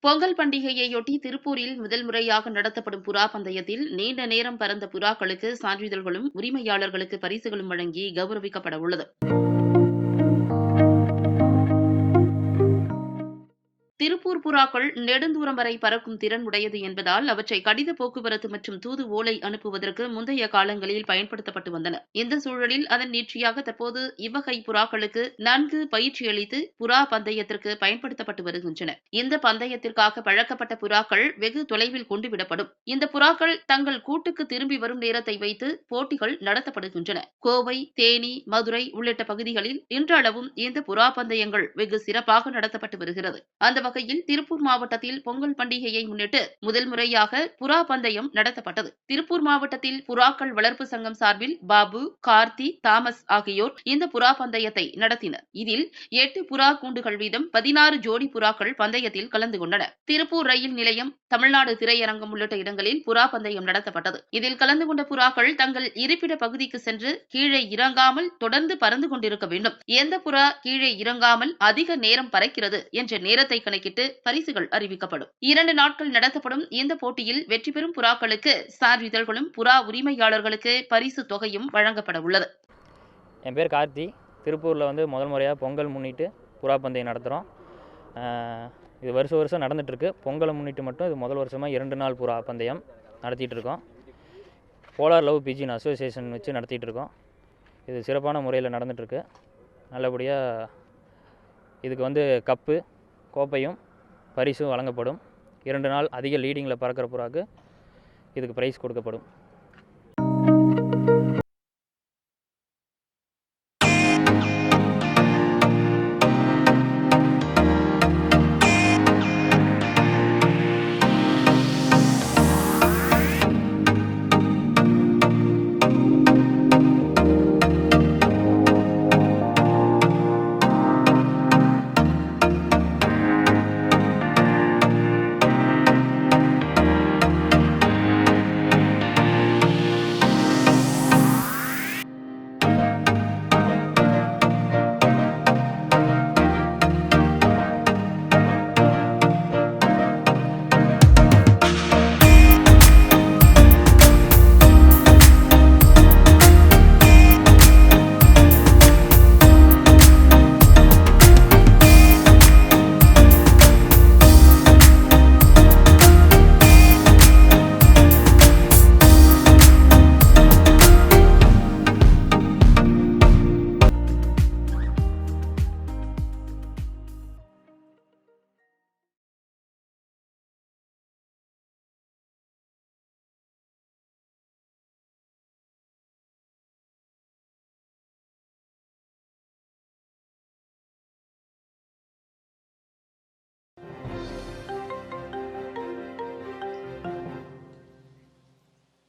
பொங்கல் பண்டிகையையொட்டி திருப்பூரில் முதல் முறையாக நடத்தப்படும் புறா பந்தயத்தில் நீண்ட நேரம் பறந்த புறாக்களுக்கு சான்றிதழ்களும் உரிமையாளர்களுக்கு பரிசுகளும் வழங்கி கௌரவிக்கப்பட உள்ளது. திருப்பூர் புறாக்கள் நெடுந்தூரம் வரை பறக்கும் திறன் உடையது என்பதால் அவற்றை கடித போக்குவரத்து மற்றும் தூது ஓலை அனுப்புவதற்கு முந்தைய காலங்களில் பயன்படுத்தப்பட்டு வந்தன. இந்த சூழலில் அதன் நீட்சியாக தற்போது இவ்வகை புறாக்களுக்கு நன்கு பயிற்சி அளித்து புறா பந்தயத்திற்கு பயன்படுத்தப்பட்டு வருகின்றன. இந்த பந்தயத்திற்காக பழக்கப்பட்ட புறாக்கள் வெகு தொலைவில் கொண்டுவிடப்படும். இந்த புறாக்கள் தங்கள் கூட்டுக்கு திரும்பி வரும் நேரத்தை வைத்து போட்டிகள் நடத்தப்படுகின்றன. கோவை தேனி மதுரை உள்ளிட்ட பகுதிகளில் இன்றளவும் இந்த புறா பந்தயங்கள் வெகு சிறப்பாக நடத்தப்பட்டு வருகிறது. அந்த வகையில் திருப்பூர் மாவட்டத்தில் பொங்கல் பண்டிகையை முன்னிட்டு முதல் முறையாக புறா பந்தயம் நடத்தப்பட்டது. திருப்பூர் மாவட்டத்தில் புறாக்கள் வளர்ப்பு சங்கம் சார்பில் பாபு கார்த்தி தாமஸ் ஆகியோர் இந்த புறா பந்தயத்தை நடத்தினர். இதில் எட்டு புறா கூண்டுகள் வீதம் பதினாறு ஜோடி புறாக்கள் பந்தயத்தில் கலந்து கொண்டன திருப்பூர் ரயில் நிலையம் தமிழ்நாடு திரையரங்கம் உள்ளிட்ட இடங்களில் புறா பந்தயம் நடத்தப்பட்டது. இதில் கலந்து கொண்ட புறாக்கள் தங்கள் இருப்பிட பகுதிக்கு சென்று கீழே இறங்காமல் தொடர்ந்து பறந்து கொண்டிருக்க வேண்டும். எந்த புறா கீழே இறங்காமல் அதிக நேரம் பறக்கிறது என்ற நேரத்தை கணக்கு கணக்கிட்டு பரிசுகள் அறிவிக்கப்படும். இரண்டு நாட்கள் நடத்தப்படும் இந்த போட்டியில் வெற்றி பெறும் புறாக்களுக்கு சான்றிதழ்களும் புறா உரிமையாளர்களுக்கு பரிசு தொகையும் வழங்கப்பட உள்ளது. என் பேர் கார்த்தி. திருப்பூரில் வந்து முதல் முறையாக பொங்கல் முன்னிட்டு புறா பந்தயம் நடத்துகிறோம் இது வருஷம் வருஷம் நடந்துகிட்ருக்கு பொங்கலை முன்னிட்டு மட்டும் இது முதல் வருஷமாக இரண்டு நாள் புறா பந்தயம் நடத்திட்டு இருக்கோம். போலார் லவ் பிஜின் அசோசியேஷன் வச்சு நடத்திட்டு இருக்கோம். இது சிறப்பான முறையில் நடந்துகிட்ருக்கு நல்லபடியாக இதுக்கு வந்து கப்பு கோப்பையும் பரிசும் வழங்கப்படும். இரண்டு நாள் அதிக லீடிங்கில் பறக்கிற புறாக்கு இதுக்கு ப்ரைஸ் கொடுக்கப்படும்.